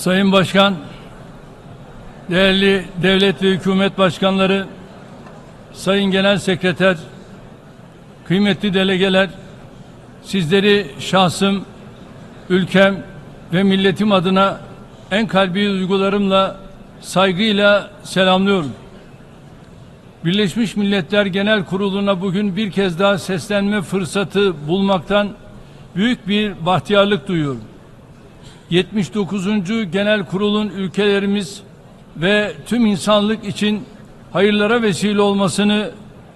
Sayın Başkan, değerli devlet ve hükümet başkanları, Sayın Genel Sekreter, kıymetli delegeler, sizleri şahsım, ülkem ve milletim adına en kalbi duygularımla, saygıyla selamlıyorum. Birleşmiş Milletler Genel Kurulu'na bugün bir kez daha seslenme fırsatı bulmaktan büyük bir bahtiyarlık duyuyorum. 79. Genel Kurul'un ülkelerimiz ve tüm insanlık için hayırlara vesile olmasını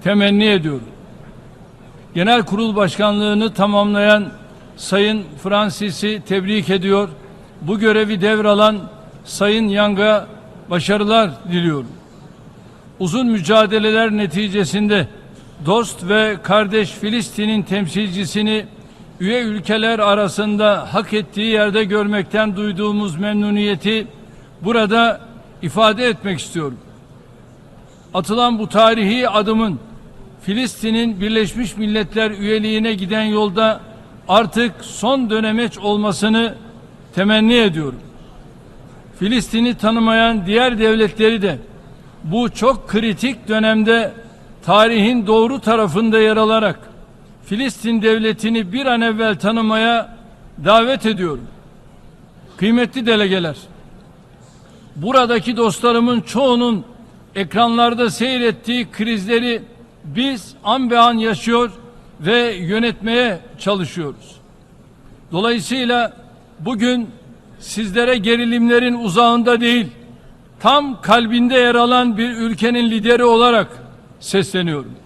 temenni ediyorum. Genel Kurul Başkanlığını tamamlayan Sayın Francis'i tebrik ediyor. Bu görevi devralan Sayın Yang'a başarılar diliyorum. Uzun mücadeleler neticesinde dost ve kardeş Filistin'in temsilcisini üye ülkeler arasında hak ettiği yerde görmekten duyduğumuz memnuniyeti burada ifade etmek istiyorum. Atılan bu tarihi adımın Filistin'in Birleşmiş Milletler üyeliğine giden yolda artık son dönemeç olmasını temenni ediyorum. Filistin'i tanımayan diğer devletleri de bu çok kritik dönemde tarihin doğru tarafında yer alarak Filistin devletini bir an evvel tanımaya davet ediyorum. Kıymetli delegeler, buradaki dostlarımın çoğunun ekranlarda seyrettiği krizleri biz an be an yaşıyor ve yönetmeye çalışıyoruz. Dolayısıyla bugün sizlere gerilimlerin uzağında değil, tam kalbinde yer alan bir ülkenin lideri olarak sesleniyorum.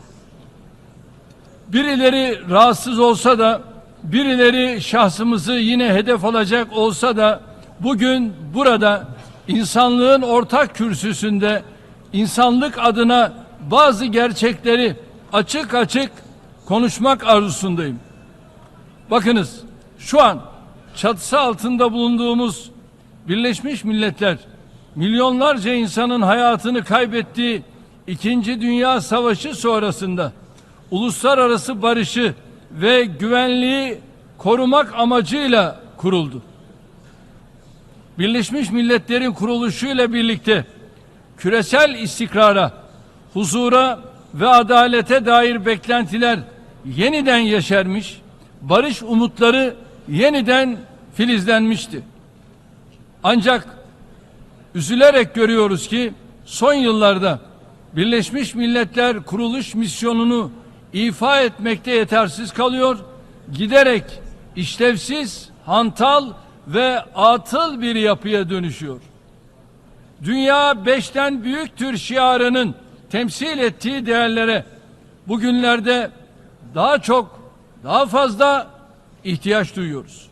Birileri rahatsız olsa da, birileri şahsımızı yine hedef alacak olsa da bugün burada insanlığın ortak kürsüsünde insanlık adına bazı gerçekleri açık açık konuşmak arzusundayım. Bakınız şu an çatısı altında bulunduğumuz Birleşmiş Milletler milyonlarca insanın hayatını kaybettiği İkinci Dünya Savaşı sonrasında uluslararası barışı ve güvenliği korumak amacıyla kuruldu. Birleşmiş Milletler'in kuruluşuyla birlikte küresel istikrara, huzura ve adalete dair beklentiler yeniden yeşermiş, barış umutları yeniden filizlenmişti. Ancak üzülerek görüyoruz ki son yıllarda Birleşmiş Milletler kuruluş misyonunu ifa etmekte yetersiz kalıyor, giderek işlevsiz, hantal ve atıl bir yapıya dönüşüyor. Dünya beşten büyüktür şiarının temsil ettiği değerlere bugünlerde daha çok, daha fazla ihtiyaç duyuyoruz.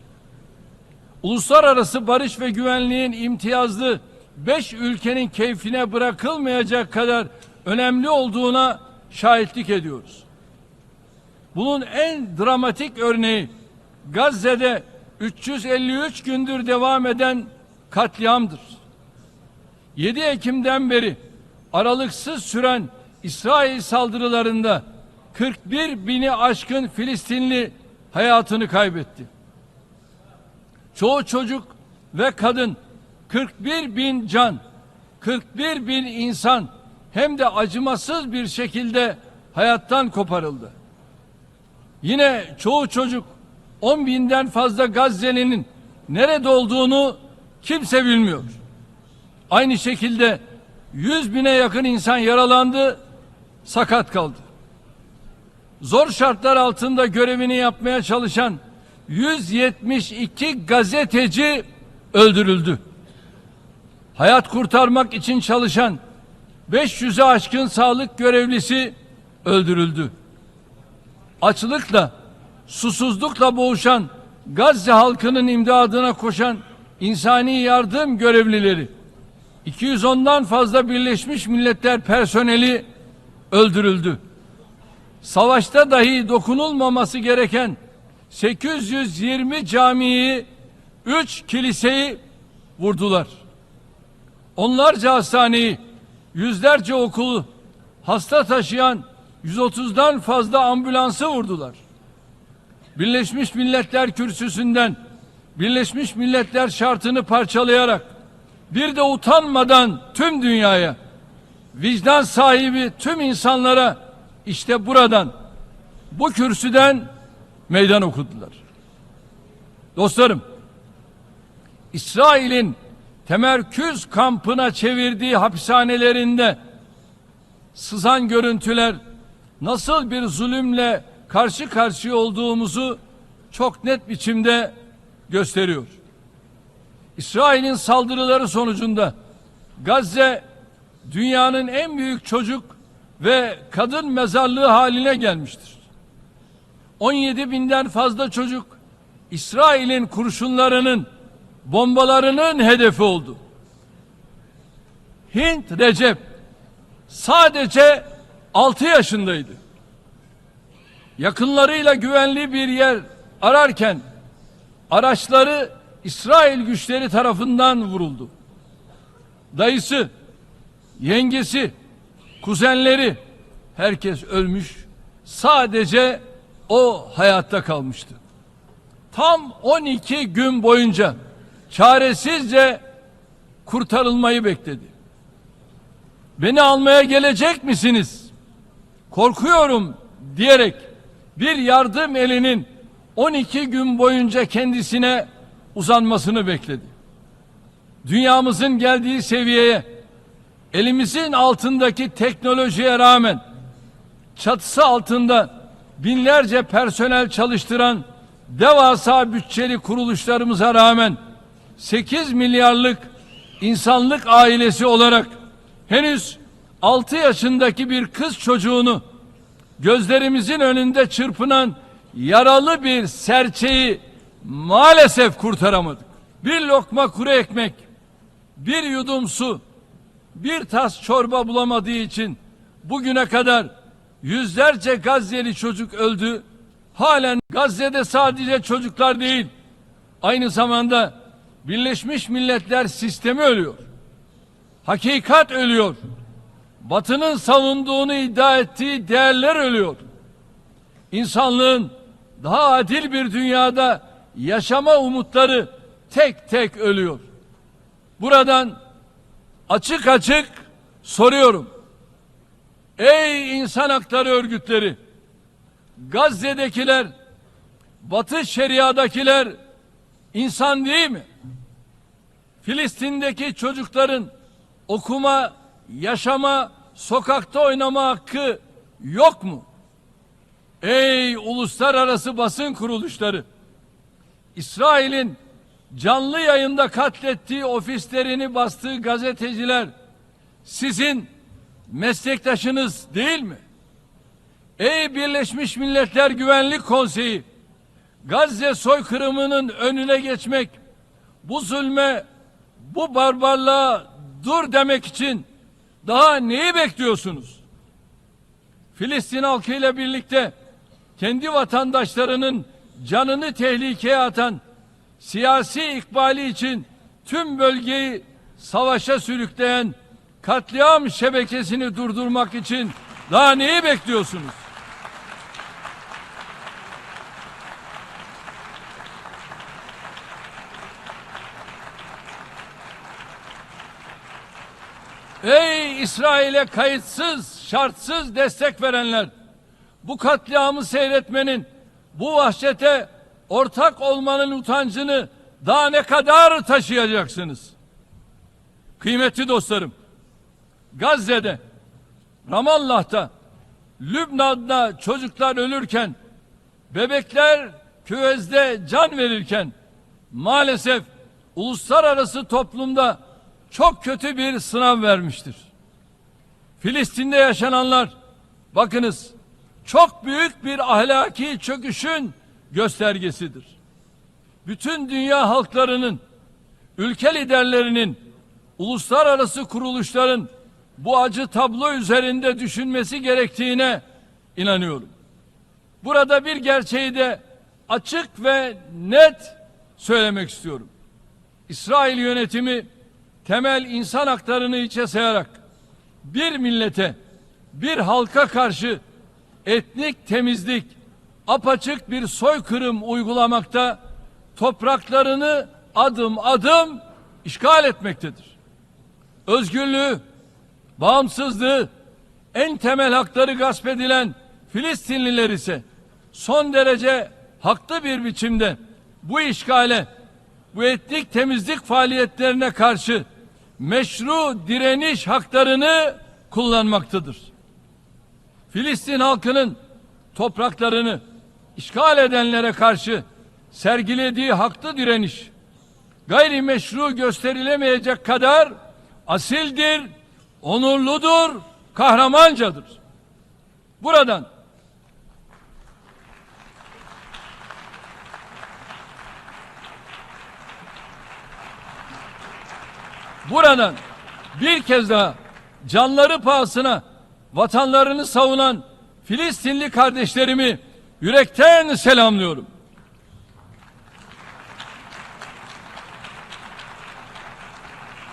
Uluslararası barış ve güvenliğin imtiyazlı beş ülkenin keyfine bırakılmayacak kadar önemli olduğuna şahitlik ediyoruz. Bunun en dramatik örneği Gazze'de 353 gündür devam eden katliamdır. 7 Ekim'den beri aralıksız süren İsrail saldırılarında 41 bini aşkın Filistinli hayatını kaybetti. Çoğu çocuk ve kadın 41 bin can, 41 bin insan hem de acımasız bir şekilde hayattan koparıldı. Yine çoğu çocuk 10 binden fazla Gazze'nin nerede olduğunu kimse bilmiyor. Aynı şekilde 100 bine yakın insan yaralandı, sakat kaldı. Zor şartlar altında görevini yapmaya çalışan 172 gazeteci öldürüldü. Hayat kurtarmak için çalışan 500'e aşkın sağlık görevlisi öldürüldü. Açlıkla, susuzlukla boğuşan Gazze halkının imdadına koşan insani yardım görevlileri 210'dan fazla Birleşmiş Milletler personeli öldürüldü. Savaşta dahi dokunulmaması gereken 820 camiyi, 3 kiliseyi vurdular. Onlarca hastaneyi, yüzlerce okulu, hasta taşıyan 130'dan fazla ambulansı vurdular. Birleşmiş Milletler kürsüsünden Birleşmiş Milletler şartını parçalayarak bir de utanmadan tüm dünyaya, vicdan sahibi tüm insanlara işte buradan, bu kürsüden meydan okudular. Dostlarım, İsrail'in temerküz kampına çevirdiği hapishanelerinde sızan görüntüler nasıl bir zulümle karşı karşıya olduğumuzu çok net biçimde gösteriyor. İsrail'in saldırıları sonucunda Gazze dünyanın en büyük çocuk ve kadın mezarlığı haline gelmiştir. 17 binden fazla çocuk İsrail'in kurşunlarının bombalarının hedefi oldu. Hint Recep sadece 6 yaşındaydı. Yakınlarıyla güvenli bir yer ararken araçları İsrail güçleri tarafından vuruldu. Dayısı, yengesi, kuzenleri herkes ölmüş. Sadece o hayatta kalmıştı. Tam 12 gün boyunca çaresizce kurtarılmayı bekledi. Beni almaya gelecek misiniz? Korkuyorum diyerek bir yardım elinin 12 gün boyunca kendisine uzanmasını bekledi. Dünyamızın geldiği seviyeye elimizin altındaki teknolojiye rağmen çatısı altında binlerce personel çalıştıran devasa bütçeli kuruluşlarımıza rağmen 8 milyarlık insanlık ailesi olarak henüz 6 yaşındaki bir kız çocuğunu gözlerimizin önünde çırpınan yaralı bir serçeyi maalesef kurtaramadık. Bir lokma kuru ekmek, bir yudum su, bir tas çorba bulamadığı için bugüne kadar yüzlerce Gazze'li çocuk öldü. Halen Gazze'de sadece çocuklar değil, aynı zamanda Birleşmiş Milletler sistemi ölüyor. Hakikat ölüyor. Batının savunduğunu iddia ettiği değerler ölüyor. İnsanlığın daha adil bir dünyada yaşama umutları tek tek ölüyor. Buradan açık açık soruyorum. Ey insan hakları örgütleri, Gazze'dekiler, Batı Şeria'dakiler insan değil mi? Filistin'deki çocukların okuma, yaşama, sokakta oynama hakkı yok mu? Ey uluslararası basın kuruluşları! İsrail'in canlı yayında katlettiği ofislerini bastığı gazeteciler sizin meslektaşınız değil mi? Ey Birleşmiş Milletler Güvenlik Konseyi Gazze soykırımının önüne geçmek bu zulme bu barbarlığa dur demek için daha neyi bekliyorsunuz? Filistin halkıyla birlikte kendi vatandaşlarının canını tehlikeye atan siyasi ikbali için tüm bölgeyi savaşa sürükleyen katliam şebekesini durdurmak için daha neyi bekliyorsunuz? Ey İsrail'e kayıtsız, şartsız destek verenler! Bu katliamı seyretmenin, bu vahşete ortak olmanın utancını daha ne kadar taşıyacaksınız? Kıymetli dostlarım, Gazze'de, Ramallah'ta, Lübnan'da çocuklar ölürken, bebekler küvezde can verirken, maalesef uluslararası toplumda çok kötü bir sınav vermiştir. Filistin'de yaşananlar, bakınız, çok büyük bir ahlaki çöküşün göstergesidir. Bütün dünya halklarının, ülke liderlerinin, uluslararası kuruluşların bu acı tablo üzerinde düşünmesi gerektiğine inanıyorum. Burada bir gerçeği de açık ve net söylemek istiyorum. İsrail yönetimi temel insan haklarını içe sayarak bir millete, bir halka karşı etnik temizlik, apaçık bir soykırım uygulamakta, topraklarını adım adım işgal etmektedir. özgürlüğü, bağımsızlığı, en temel hakları gasp edilen Filistinliler ise son derece haklı bir biçimde bu işgale, bu etnik temizlik faaliyetlerine karşı meşru direniş haklarını kullanmaktadır. Filistin halkının topraklarını işgal edenlere karşı sergilediği haklı direniş gayrimeşru gösterilemeyecek kadar asildir, onurludur, kahramancadır. Buradan buradan bir kez daha canları pahasına vatanlarını savunan Filistinli kardeşlerimi yürekten selamlıyorum.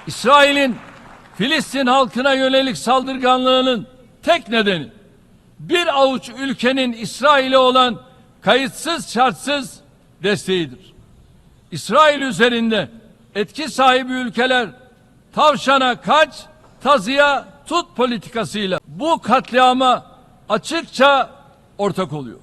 İsrail'in Filistin halkına yönelik saldırganlığının tek nedeni bir avuç ülkenin İsrail'e olan kayıtsız şartsız desteğidir. İsrail üzerinde etki sahibi ülkeler tavşana kaç, tazıya tut politikasıyla bu katliama açıkça ortak oluyor.